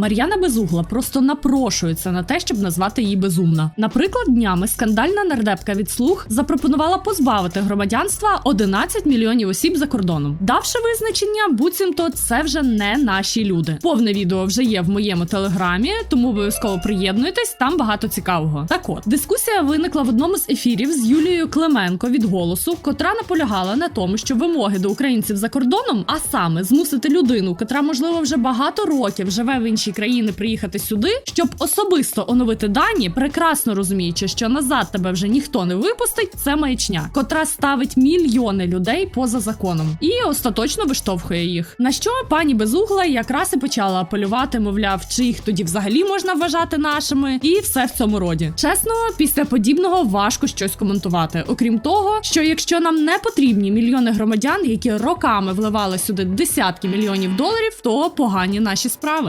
Мар'яна Безугла просто напрошується на те, щоб назвати її безумна. Наприклад, днями скандальна нардепка від слуг запропонувала позбавити громадянства 11 мільйонів осіб за кордоном, давши визначення, буцімто це вже не наші люди. Повне відео вже є в моєму телеграмі, тому обов'язково приєднуйтесь. Там багато цікавого. Так от дискусія виникла в одному з ефірів з Юлією Клименко від голосу, котра наполягала на тому, що вимоги до українців за кордоном, а саме змусити людину, котра можливо вже багато років живе в іншій країні, приїхати сюди, щоб особисто оновити дані, прекрасно розуміючи, що назад тебе вже ніхто не випустить. Це маячня, котра ставить мільйони людей поза законом і остаточно виштовхує їх. На що пані Безугла якраз і почала апелювати, мовляв, чи їх тоді взагалі можна вважати нашими, і все в цьому роді. Чесно, після подібного важко щось коментувати. Окрім того, що якщо нам не потрібні мільйони громадян, які роками вливали сюди десятки мільйонів доларів, то погані наші справи.